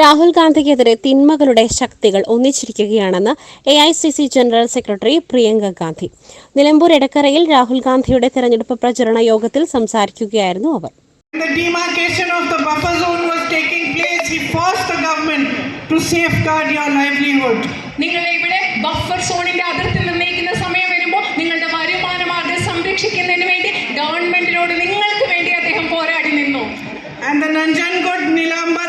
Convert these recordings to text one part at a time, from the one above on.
രാഹുൽ ഗാന്ധിക്കെതിരെ തിന്മകളുടെ ശക്തികൾ ഒന്നിച്ചിരിക്കുകയാണെന്ന് A I C C general secretary Priyanka Gandhi. Nilambur എടക്കരയിൽ Rahul ഗാന്ധിയുടെ തെരഞ്ഞെടുപ്പ് പ്രചരണ യോഗത്തിൽ സംസാരിക്കുകയായിരുന്നു അവർ. When the demarcation of the buffer zone was taking place, he forced the government to safeguard your livelihood. നിങ്ങളെ ഇവിടെ ബഫർ സോണിന്റെ അതിർത്തി നിർണയിക്കുന്ന സമയം വരുമ്പോൾ നിങ്ങളുടെ വരുമാന മാർഗം സംരക്ഷിക്കുന്നതിന് വേണ്ടി ഗവൺമെന്റിനോട് നിങ്ങൾക്ക് വേണ്ടി അദ്ദേഹം പോരാടി നിന്നു. And the Nanjangud Nilambar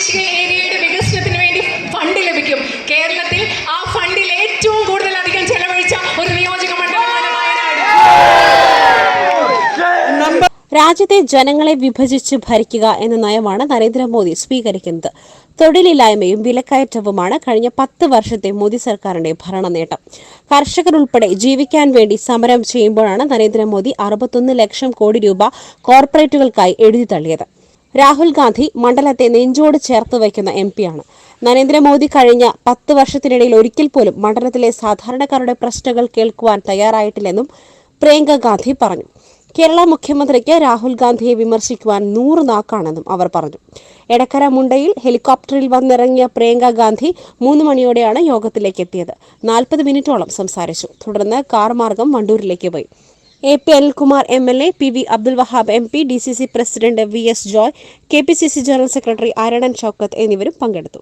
പ്രാദേശിക ഏരിയയുടെ വികസനത്തിന് വേണ്ടി ഫണ്ട് ലഭിക്കും. കേരളത്തിൽ ആ ഫണ്ടിൽ ഏറ്റവും കൂടുതൽ അധികം ചെലവഴിച്ച ഒരു നിയോജക മണ്ഡലമാണ് രാജ്യത്തെ ജനങ്ങളെ വിഭജിച്ച് ഭരിക്കുക എന്ന നയമാണ് നരേന്ദ്രമോദി സ്വീകരിക്കുന്നത്. തൊഴിലില്ലായ്മയും വിലക്കയറ്റവുമാണ് കഴിഞ്ഞ പത്ത് വർഷത്തെ മോദി സർക്കാരിന്റെ ഭരണ നേട്ടം കർഷകർ ഉൾപ്പെടെ ജീവിക്കാൻ വേണ്ടി സമരം ചെയ്യുമ്പോഴാണ് നരേന്ദ്രമോദി അറുപത്തൊന്ന് ലക്ഷം കോടി രൂപ കോർപ്പറേറ്റുകൾക്കായി എഴുതി തള്ളിയത്. രാഹുൽ ഗാന്ധി മണ്ഡലത്തെ നെഞ്ചോട് ചേർത്ത് വയ്ക്കുന്ന എം പിയാണ് നരേന്ദ്രമോദി കഴിഞ്ഞ പത്ത് വർഷത്തിനിടയിൽ ഒരിക്കൽ പോലും മണ്ഡലത്തിലെ സാധാരണക്കാരുടെ പ്രശ്നങ്ങൾ കേൾക്കുവാൻ തയ്യാറായിട്ടില്ലെന്നും പ്രിയങ്ക ഗാന്ധി പറഞ്ഞു. കേരള മുഖ്യമന്ത്രിക്ക് രാഹുൽ ഗാന്ധിയെ വിമർശിക്കുവാൻ നൂറ് നാക്കാണെന്നും അവർ പറഞ്ഞു. എടക്കര മുണ്ടയിൽ ഹെലികോപ്റ്ററിൽ വന്നിറങ്ങിയ പ്രിയങ്ക ഗാന്ധി മൂന്ന് മണിയോടെയാണ് യോഗത്തിലേക്ക് എത്തിയത്. നാൽപ്പത് മിനിറ്റോളം സംസാരിച്ചു. തുടർന്ന് കാർ മാർഗം വണ്ടൂരിലേക്ക് പോയി. A P Anilkumar M L A P V Abdul Wahab M P D C C president V S Joy K P C C general secretary Aryadan Shoukath എന്നിവരും പങ്കെടുത്തു.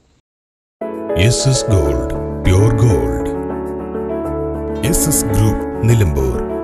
Gold gold group Nilambur